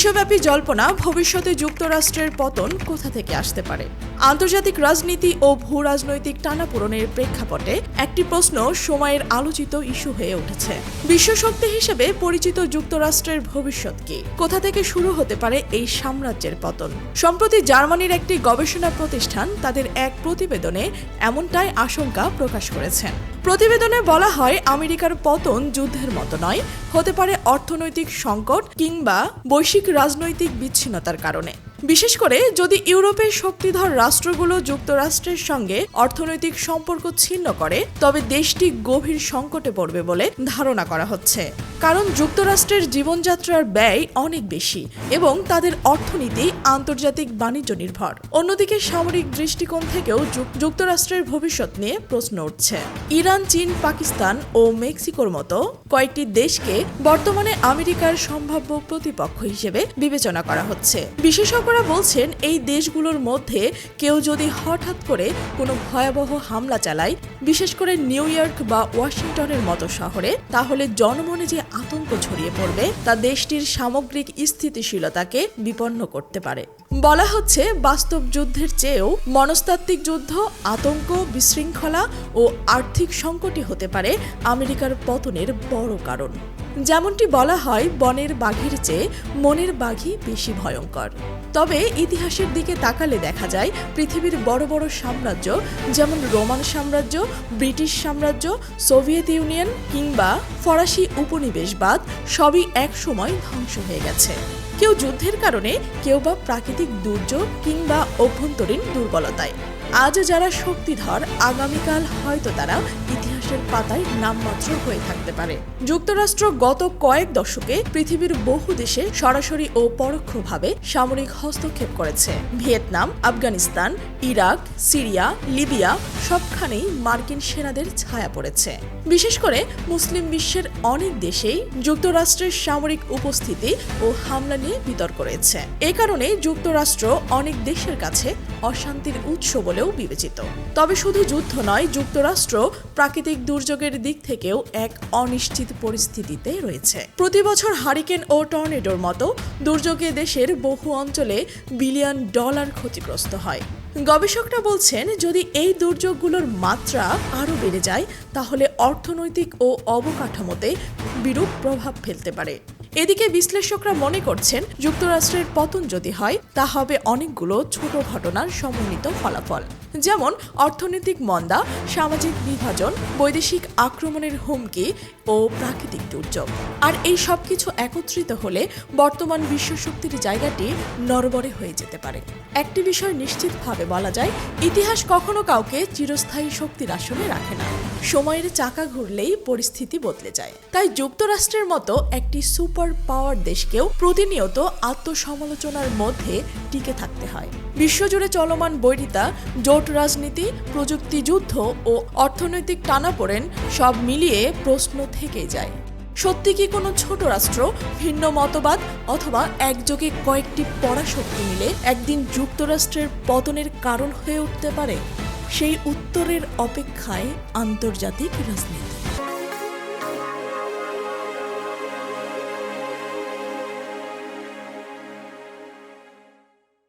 বিশ্বব্যাপী জল্পনা ভবিষ্যতে যুক্তরাষ্ট্রের পতন কোথা থেকে আসতে পারে? আন্তর্জাতিক রাজনীতি ও ভূ রাজনৈতিক টানাপোড়েনের প্রেক্ষাপটে একটি প্রশ্ন সময়ের আলোচিত ইস্যু হয়ে উঠেছে। বিশ্ব বিশ্বশক্তি হিসেবে পরিচিত যুক্তরাষ্ট্রের ভবিষ্যৎ কি? কোথা থেকে শুরু হতে পারে এই সাম্রাজ্যের পতন? সম্প্রতি জার্মানির একটি গবেষণা প্রতিষ্ঠান তাদের এক প্রতিবেদনে এমনটাই আশঙ্কা প্রকাশ করেছেন। প্রতিবেদনে বলা হয়, আমেরিকার পতন যুদ্ধের মতো নয়, হতে পারে অর্থনৈতিক সংকট কিংবা বৈশ্বিক রাজনৈতিক বিচ্ছিন্নতার কারণে। বিশেষ করে যদি ইউরোপের শক্তিধর রাষ্ট্রগুলো যুক্তরাষ্ট্রের সঙ্গে অর্থনৈতিক সম্পর্ক ছিন্ন করে, তবে দেশটি গভীর সংকটে পড়বে বলে ধারণা করা হচ্ছে। কারণ যুক্তরাষ্ট্রের জীবনযাত্রার ব্যয় অনেক বেশি এবং তাদের অর্থনীতি আন্তর্জাতিক বাণিজ্য নির্ভর। অন্যদিকে সামরিক দৃষ্টিকোণ থেকেও যুক্তরাষ্ট্রের ভবিষ্যৎ নিয়ে প্রশ্ন উঠছে। ইরান, চীন, পাকিস্তান ও মেক্সিকোর মতো কয়েকটি দেশকে বর্তমানে আমেরিকার সম্ভাব্য প্রতিপক্ষ হিসেবে বিবেচনা করা হচ্ছে। বিশেষজ্ঞরা বলছেন, এই দেশগুলোর মধ্যে কেউ যদি হঠাৎ করে কোনো ভয়াবহ হামলা চালায়, বিশেষ করে নিউ ইয়র্ক বা ওয়াশিংটনের মতো শহরে, তাহলে জনমনে যে আতঙ্ক ছড়িয়ে পড়বে তা দেশটির সামগ্রিক স্থিতিশীলতাকে বিপন্ন করতে পারে। বলা হচ্ছে বাস্তব যুদ্ধের চেয়েও মনস্তাত্ত্বিক যুদ্ধ, আতঙ্ক, বিশৃঙ্খলা ও আর্থিক সংকটই হতে পারে আমেরিকার পতনের বড় কারণ। যেমনটি বলা হয়, বনের বাঘের চেয়ে মনের বাঘই বেশি ভয়ঙ্কর। তবে ইতিহাসের দিকে তাকালে দেখা যায়, পৃথিবীর বড় বড় সাম্রাজ্য যেমন রোমান সাম্রাজ্য, ব্রিটিশ সাম্রাজ্য, সোভিয়েত ইউনিয়ন কিংবা ফরাসি উপনিবেশবাদ সবই এক সময় ধ্বংস হয়ে গেছে। কেউ যুদ্ধের কারণে কেউ বা প্রাকৃতিক দুর্যোগ কিংবা অভ্যন্তরীণ দুর্বলতায়। আজ যারা শক্তিধর, আগামীকাল হয়তো তারা ইতিহাসের পাতায় নামমাত্র হয়ে থাকতে পারে। যুক্তরাষ্ট্র গত কয়েক দশকে পৃথিবীর বহু দেশে সরাসরি ও পরোক্ষভাবে সামরিক হস্তক্ষেপ করেছে। Vietnam, Afghanistan, Iraq, Syria, Libya সবখানেই মার্কিন সেনাদের ছায়া পড়েছে। বিশেষ করে মুসলিম বিশ্বের অনেক দেশেই যুক্তরাষ্ট্রের সামরিক উপস্থিতি ও হামলা নিয়ে বিতর্ক রয়েছে। এ কারণে যুক্তরাষ্ট্র অনেক দেশের কাছে অশান্তির উৎস বলেও বিবেচিত। তবে শুধু যুদ্ধ নয়, যুক্তরাষ্ট্র প্রাকৃতিক দুর্যোগের দিক থেকেও এক অনিশ্চিত পরিস্থিতিতে রয়েছে। প্রতি বছর হারিকেন ও টর্নেডোর মতো দুর্যোগে দেশের বহু অঞ্চলে বিলিয়ন ডলার ক্ষতিগ্রস্ত হয়। গবেষকরা বলছেন, যদি এই দুর্যোগগুলোর মাত্রা আরও বেড়ে যায়, তাহলে অর্থনৈতিক ও অবকাঠামোতে বিরূপ প্রভাব ফেলতে পারে। এদিকে বিশ্লেষকরা মনে করছেন, যুক্তরাষ্ট্রের পতন যদি হয়, তা হবে অনেকগুলো ছোট ঘটনার সমন্বিত ফলাফল। যেমন অর্থনৈতিক মন্দা, সামাজিক বিভাজন, বৈদেশিক আক্রমণের হুমকি ও প্রাকৃতিক দুর্যোগ। আর এই সব কিছু একত্রিত হলে বর্তমান বিশ্বশক্তির জায়গাটি নরবরে হয়ে যেতে পারে। একটি বিষয় নিশ্চিতভাবে বলা যায়, ইতিহাস কখনো কাউকে চিরস্থায়ী শক্তির আসনে রাখে না। সময়ের চাকা ঘুরলেই পরিস্থিতি বদলে যায়। তাই যুক্তরাষ্ট্রের মতো একটি সুপার পাওয়ার দেশকেও প্রতিনিয়ত আত্মসমালোচনার মধ্যে টিকে থাকতে হয়। বিশ্বজুড়ে চলমান বৈরিতা, জোট রাজনীতি, প্রযুক্তি যুদ্ধ ও অর্থনৈতিক টানাপোড়েন সব মিলিয়ে প্রশ্ন থেকেই যায়। সত্যি কি কোনো ছোট রাষ্ট্র, ভিন্ন মতবাদ অথবা একযোগে কয়েকটি পরাশক্তি মিলে একদিন যুক্তরাষ্ট্রের পতনের কারণ হয়ে উঠতে পারে? সেই উত্তরের অপেক্ষায় আন্তর্জাতিক রাজনীতি।